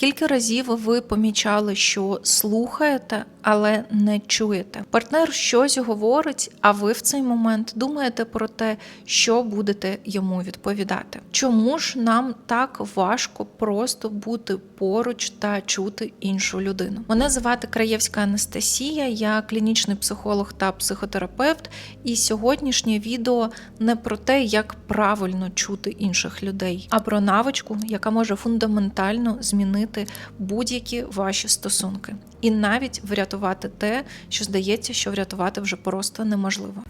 Скільки разів ви помічали, що слухаєте, але не чуєте? Партнер щось говорить, а ви в цей момент думаєте про те, що будете йому відповідати. Чому ж нам так важко просто бути поруч та чути іншу людину? Мене звати Краєвська Анастасія, я клінічний психолог та психотерапевт. І сьогоднішнє відео не про те, як правильно чути інших людей, а про навичку, яка може фундаментально змінити будь-які ваші стосунки, і навіть врятувати те, що здається, що врятувати вже просто неможливо.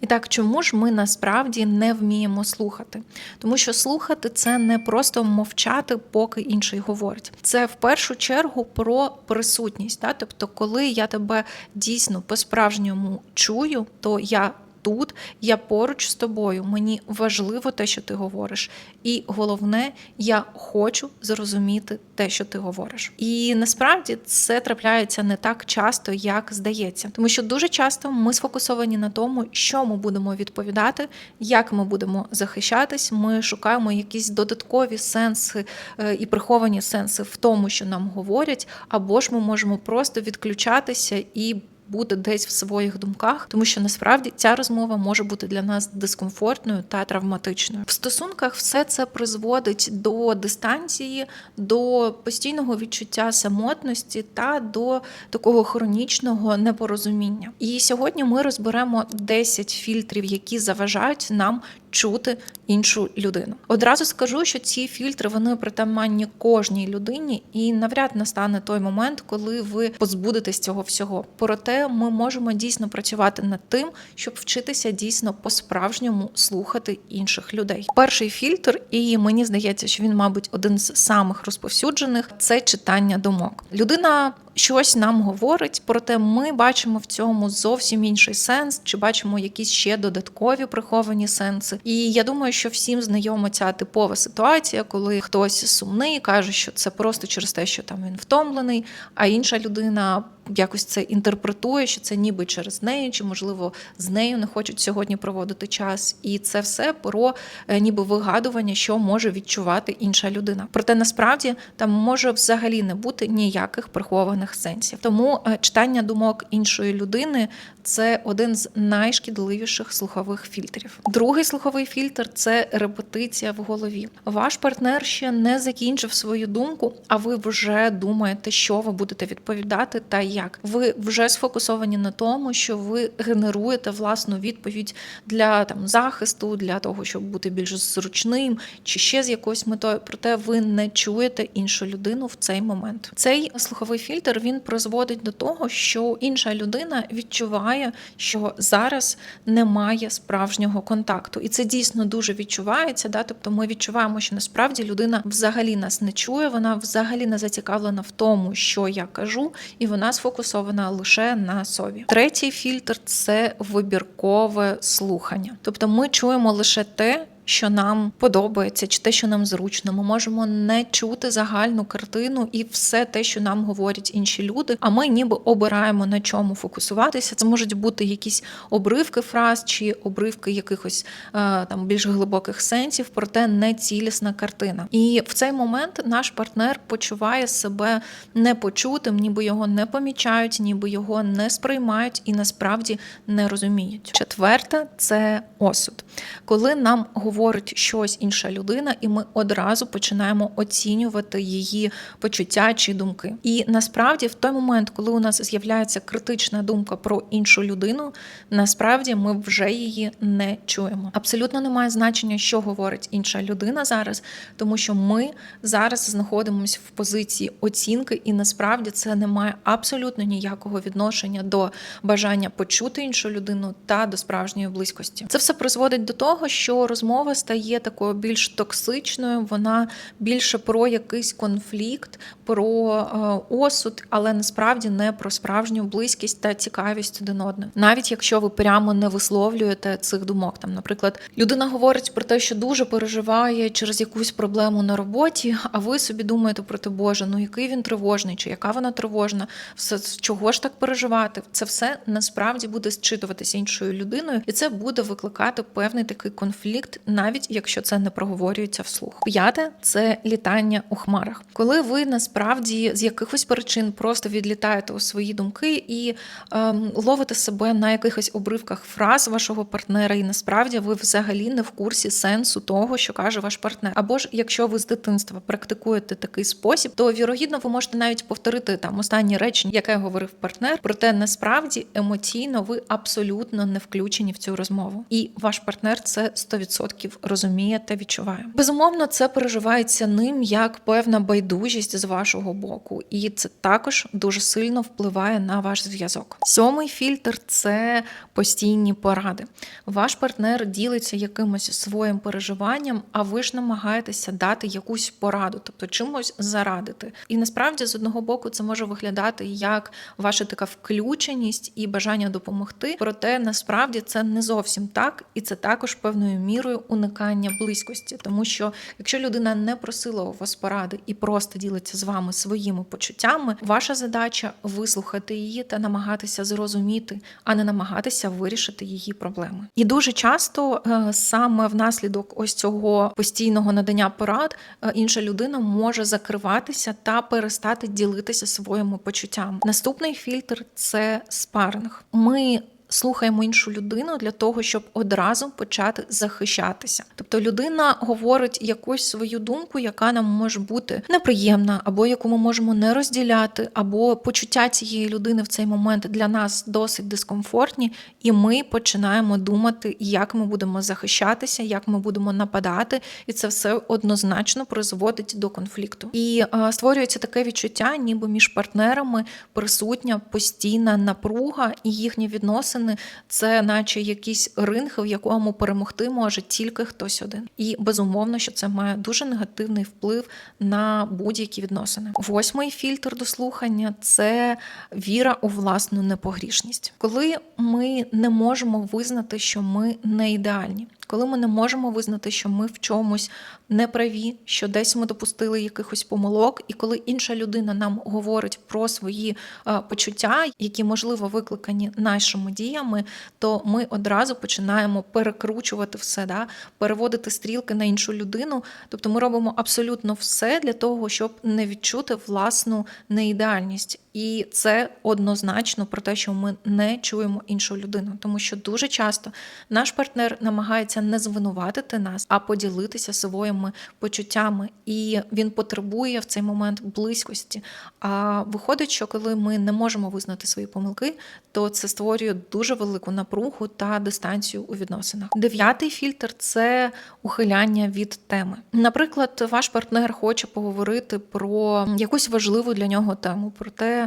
І так, чому ж ми насправді не вміємо слухати? Тому що слухати це не просто мовчати, поки інший говорить. Це в першу чергу про присутність. Да? Тобто, коли я тебе дійсно по-справжньому чую, то я. Тут я поруч з тобою, мені важливо те, що ти говориш, і головне, я хочу зрозуміти те, що ти говориш. І насправді це трапляється не так часто, як здається, тому що дуже часто ми сфокусовані на тому, що ми будемо відповідати, як ми будемо захищатись. Ми шукаємо якісь додаткові сенси е, і приховані сенси в тому, що нам говорять, або ж ми можемо просто відключатися і бути десь в своїх думках, тому що насправді ця розмова може бути для нас дискомфортною та травматичною. В стосунках все це призводить до дистанції, до постійного відчуття самотності та до такого хронічного непорозуміння. І сьогодні ми розберемо 10 фільтрів, які заважають нам чути іншу людину. Одразу скажу, що ці фільтри вони притаманні кожній людині, і навряд настане той момент, коли ви позбудетесь цього всього. Проте ми можемо дійсно працювати над тим, щоб вчитися дійсно по-справжньому слухати інших людей. Перший фільтр, і мені здається, що він, мабуть, один з самих розповсюджених це читання думок. Людина щось нам говорить, проте ми бачимо в цьому зовсім інший сенс, чи бачимо якісь ще додаткові приховані сенси. І я думаю, що всім знайома ця типова ситуація, коли хтось сумний, каже, що це просто через те, що там він втомлений, а інша людина. Якось це інтерпретує, що це ніби через неї, чи можливо з нею не хочуть сьогодні проводити час, і це все про е, ніби вигадування, що може відчувати інша людина. Проте насправді там може взагалі не бути ніяких прихованих сенсів. Тому е, читання думок іншої людини це один з найшкідливіших слухових фільтрів. Другий слуховий фільтр це репетиція в голові. Ваш партнер ще не закінчив свою думку, а ви вже думаєте, що ви будете відповідати та як. Ви вже сфокусовані на тому, що ви генеруєте власну відповідь для там захисту, для того, щоб бути більш зручним, чи ще з якоюсь метою. Проте ви не чуєте іншу людину в цей момент. Цей слуховий фільтр він призводить до того, що інша людина відчуває, що зараз немає справжнього контакту, і це дійсно дуже відчувається. Да? Тобто ми відчуваємо, що насправді людина взагалі нас не чує, вона взагалі не зацікавлена в тому, що я кажу, і вона сфокусована лише на собі. Третій фільтр це вибіркове слухання. Тобто ми чуємо лише те, що нам подобається, чи те, що нам зручно. Ми можемо не чути загальну картину і все те, що нам говорять інші люди. А ми ніби обираємо на чому фокусуватися. Це можуть бути якісь обривки фраз чи обривки якихось е, там більш глибоких сенсів, проте не цілісна картина. І в цей момент наш партнер почуває себе непочутим, ніби його не помічають, ніби його не сприймають і насправді не розуміють. Четверте це осуд, коли нам говорять говорить щось інша людина, і ми одразу починаємо оцінювати її почуття чи думки. І насправді, в той момент, коли у нас з'являється критична думка про іншу людину, насправді ми вже її не чуємо. Абсолютно немає значення, що говорить інша людина зараз, тому що ми зараз знаходимося в позиції оцінки, і насправді це не має абсолютно ніякого відношення до бажання почути іншу людину та до справжньої близькості. Це все призводить до того, що розмова розмова стає такою більш токсичною, вона більше про якийсь конфлікт, про е, осуд, але насправді не про справжню близькість та цікавість один одного. Навіть якщо ви прямо не висловлюєте цих думок. Там, наприклад, людина говорить про те, що дуже переживає через якусь проблему на роботі, а ви собі думаєте про те, Боже, ну який він тривожний, чи яка вона тривожна, все чого ж так переживати? Це все насправді буде зчитуватися іншою людиною, і це буде викликати певний такий конфлікт навіть якщо це не проговорюється вслух. П'яте це літання у хмарах, коли ви насправді з якихось причин просто відлітаєте у свої думки і ем, ловите себе на якихось обривках фраз вашого партнера, і насправді ви взагалі не в курсі сенсу того, що каже ваш партнер. Або ж якщо ви з дитинства практикуєте такий спосіб, то вірогідно ви можете навіть повторити там останнє речення, яке говорив партнер. Проте насправді емоційно ви абсолютно не включені в цю розмову, і ваш партнер це 100% розуміє та відчуває. Безумовно, це переживається ним як певна байдужість з вашого боку, і це також дуже сильно впливає на ваш зв'язок. Сьомий фільтр це постійні поради. Ваш партнер ділиться якимось своїм переживанням, а ви ж намагаєтеся дати якусь пораду, тобто чимось зарадити. І насправді з одного боку це може виглядати як ваша така включеність і бажання допомогти. Проте насправді це не зовсім так, і це також певною мірою уникання близькості, тому що якщо людина не просила у вас поради і просто ділиться з вами своїми почуттями, ваша задача вислухати її та намагатися зрозуміти, а не намагатися вирішити її проблеми. І дуже часто е, саме внаслідок ось цього постійного надання порад е, інша людина може закриватися та перестати ділитися своїми почуттями. Наступний фільтр це спаринг. Ми слухаємо іншу людину для того, щоб одразу почати захищатися. Тобто людина говорить якусь свою думку, яка нам може бути неприємна, або яку ми можемо не розділяти, або почуття цієї людини в цей момент для нас досить дискомфортні, і ми починаємо думати, як ми будемо захищатися, як ми будемо нападати, і це все однозначно призводить до конфлікту. І а, створюється таке відчуття, ніби між партнерами присутня постійна напруга і їхні відносини відносини це, наче якийсь ринг, в якому перемогти може тільки хтось один. І безумовно, що це має дуже негативний вплив на будь-які відносини. Восьмий фільтр до слухання це віра у власну непогрішність, коли ми не можемо визнати, що ми не ідеальні коли ми не можемо визнати, що ми в чомусь не праві, що десь ми допустили якихось помилок, і коли інша людина нам говорить про свої е, почуття, які можливо викликані нашими діями, то ми одразу починаємо перекручувати все, да? переводити стрілки на іншу людину. Тобто ми робимо абсолютно все для того, щоб не відчути власну неідеальність. І це однозначно про те, що ми не чуємо іншу людину, тому що дуже часто наш партнер намагається не звинуватити нас, а поділитися своїми почуттями, і він потребує в цей момент близькості. А виходить, що коли ми не можемо визнати свої помилки, то це створює дуже велику напругу та дистанцію у відносинах. Дев'ятий фільтр це ухиляння від теми. Наприклад, ваш партнер хоче поговорити про якусь важливу для нього тему, про те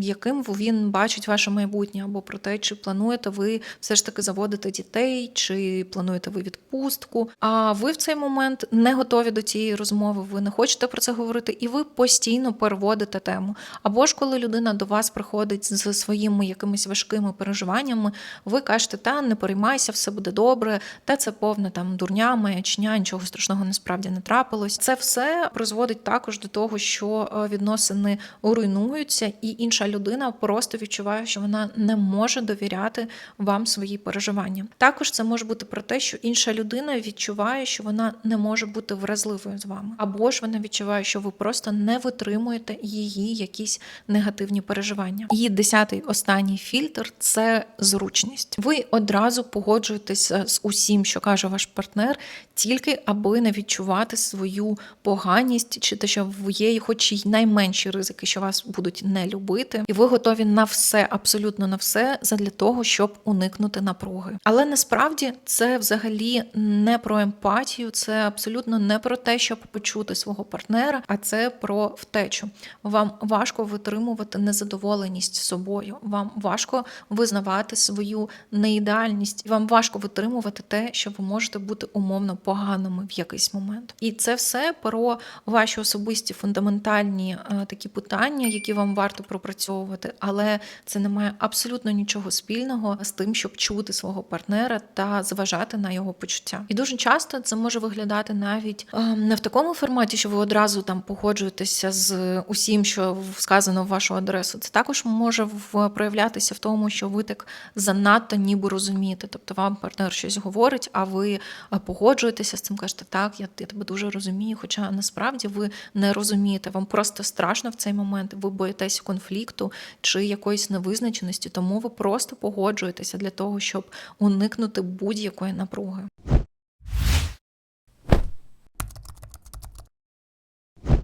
яким він бачить ваше майбутнє, або про те, чи плануєте ви все ж таки заводити дітей, чи плануєте ви відпустку. А ви в цей момент не готові до цієї розмови, ви не хочете про це говорити, і ви постійно переводите тему. Або ж коли людина до вас приходить з своїми якимись важкими переживаннями, ви кажете, та не переймайся, все буде добре, та це повна там дурня, маячня, нічого страшного насправді не трапилось. Це все призводить також до того, що е, відносини руйнують руйнуються, і інша людина просто відчуває, що вона не може довіряти вам свої переживання. Також це може бути про те, що інша людина відчуває, що вона не може бути вразливою з вами, або ж вона відчуває, що ви просто не витримуєте її якісь негативні переживання. І десятий останній фільтр це зручність. Ви одразу погоджуєтеся з усім, що каже ваш партнер, тільки аби не відчувати свою поганість, чи те, що є, хоч й найменші ризики, що вас будуть будуть не любити, і ви готові на все, абсолютно на все, задля того, щоб уникнути напруги. Але насправді це взагалі не про емпатію, це абсолютно не про те, щоб почути свого партнера, а це про втечу. Вам важко витримувати незадоволеність собою, вам важко визнавати свою неідеальність, вам важко витримувати те, що ви можете бути умовно поганими в якийсь момент. І це все про ваші особисті фундаментальні е, такі питання, які вам варто пропрацьовувати, але це не має абсолютно нічого спільного з тим, щоб чути свого партнера та зважати на його почуття. І дуже часто це може виглядати навіть е, не в такому форматі, що ви одразу там погоджуєтеся з усім, що сказано в вашу адресу. Це також може проявлятися в тому, що ви так занадто ніби розумієте. Тобто вам партнер щось говорить, а ви е, погоджуєтеся з цим, кажете, так, я, тебе дуже розумію. Хоча насправді ви не розумієте, вам просто страшно в цей момент, ви боїтесь конфлікту чи якоїсь невизначеності, тому ви просто погоджуєтеся для того, щоб уникнути будь-якої напруги.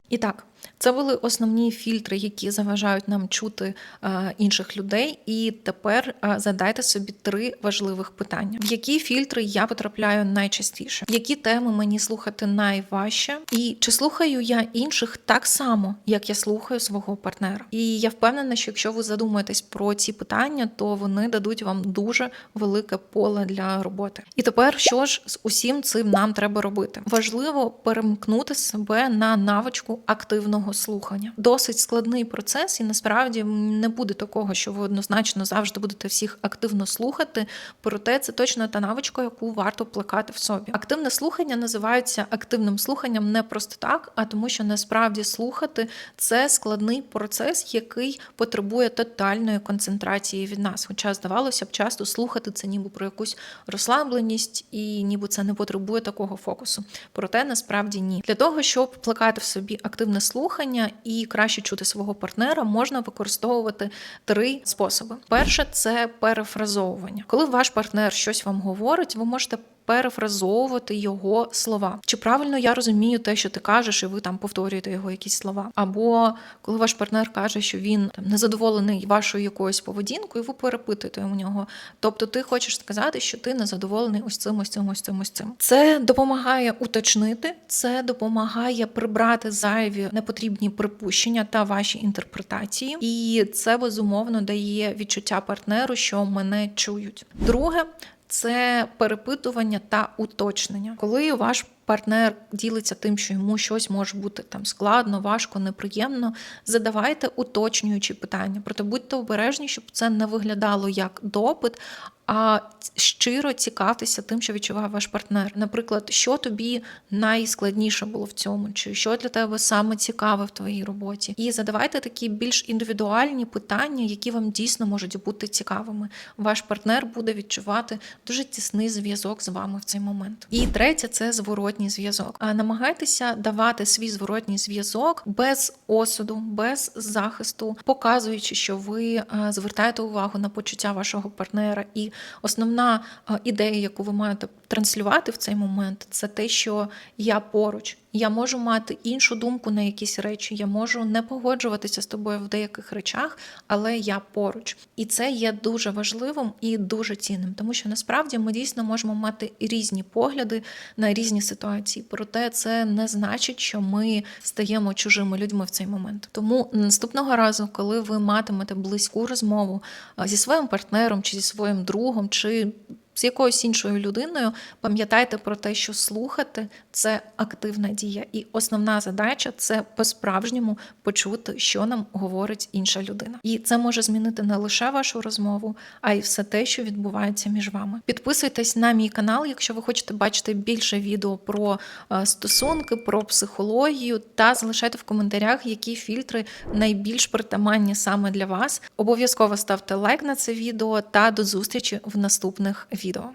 І так, це були основні фільтри, які заважають нам чути е, інших людей. І тепер е, задайте собі три важливих питання: в які фільтри я потрапляю найчастіше, які теми мені слухати найважче, і чи слухаю я інших так само, як я слухаю свого партнера? І я впевнена, що якщо ви задумаєтесь про ці питання, то вони дадуть вам дуже велике поле для роботи. І тепер що ж з усім цим нам треба робити? Важливо перемкнути себе на навичку активного слухання. Досить складний процес, і насправді не буде такого, що ви однозначно завжди будете всіх активно слухати. Проте це точно та навичка, яку варто плекати в собі. Активне слухання називається активним слуханням не просто так, а тому, що насправді слухати це складний процес, який потребує тотальної концентрації від нас. Хоча здавалося б, часто слухати це ніби про якусь розслабленість, і ніби це не потребує такого фокусу. Проте насправді ні. Для того, щоб плекати в собі активне слухання і краще чути свого партнера, можна використовувати три способи. Перше це перефразовування. Коли ваш партнер щось вам говорить, ви можете перефразовувати його слова. Чи правильно я розумію те, що ти кажеш, і ви там повторюєте його якісь слова? Або коли ваш партнер каже, що він там незадоволений вашою якоюсь поведінкою, ви перепитуєте у нього. Тобто, ти хочеш сказати, що ти незадоволений ось цим, ось цим, ось цим, ось цим. Це допомагає уточнити, це допомагає прибрати зайві непотрібні припущення та ваші інтерпретації, і це безумовно дає відчуття партнеру, що мене чують. Друге. Це перепитування та уточнення, коли ваш партнер ділиться тим, що йому щось може бути там складно, важко, неприємно. Задавайте уточнюючі питання. Проте будьте обережні, щоб це не виглядало як допит, а щиро цікавтеся тим, що відчуває ваш партнер. Наприклад, що тобі найскладніше було в цьому, чи що для тебе саме цікаве в твоїй роботі, і задавайте такі більш індивідуальні питання, які вам дійсно можуть бути цікавими. Ваш партнер буде відчувати дуже тісний зв'язок з вами в цей момент. І третє це зворотній зв'язок. Намагайтеся давати свій зворотній зв'язок без осуду, без захисту, показуючи, що ви звертаєте увагу на почуття вашого партнера і основна е, ідея, яку ви маєте транслювати в цей момент, це те, що я поруч. Я можу мати іншу думку на якісь речі, я можу не погоджуватися з тобою в деяких речах, але я поруч. І це є дуже важливим і дуже цінним, тому що насправді ми дійсно можемо мати різні погляди на різні ситуації. Проте це не значить, що ми стаємо чужими людьми в цей момент. Тому наступного разу, коли ви матимете близьку розмову зі своїм партнером, чи зі своїм другом, чи з якоюсь іншою людиною, пам'ятайте про те, що слухати це активна дія, і основна задача це по-справжньому почути, що нам говорить інша людина. І це може змінити не лише вашу розмову, а й все те, що відбувається між вами. Підписуйтесь на мій канал, якщо ви хочете бачити більше відео про е, стосунки, про психологію, та залишайте в коментарях, які фільтри найбільш притаманні саме для вас. Обов'язково ставте лайк на це відео та до зустрічі в наступних відео. conocido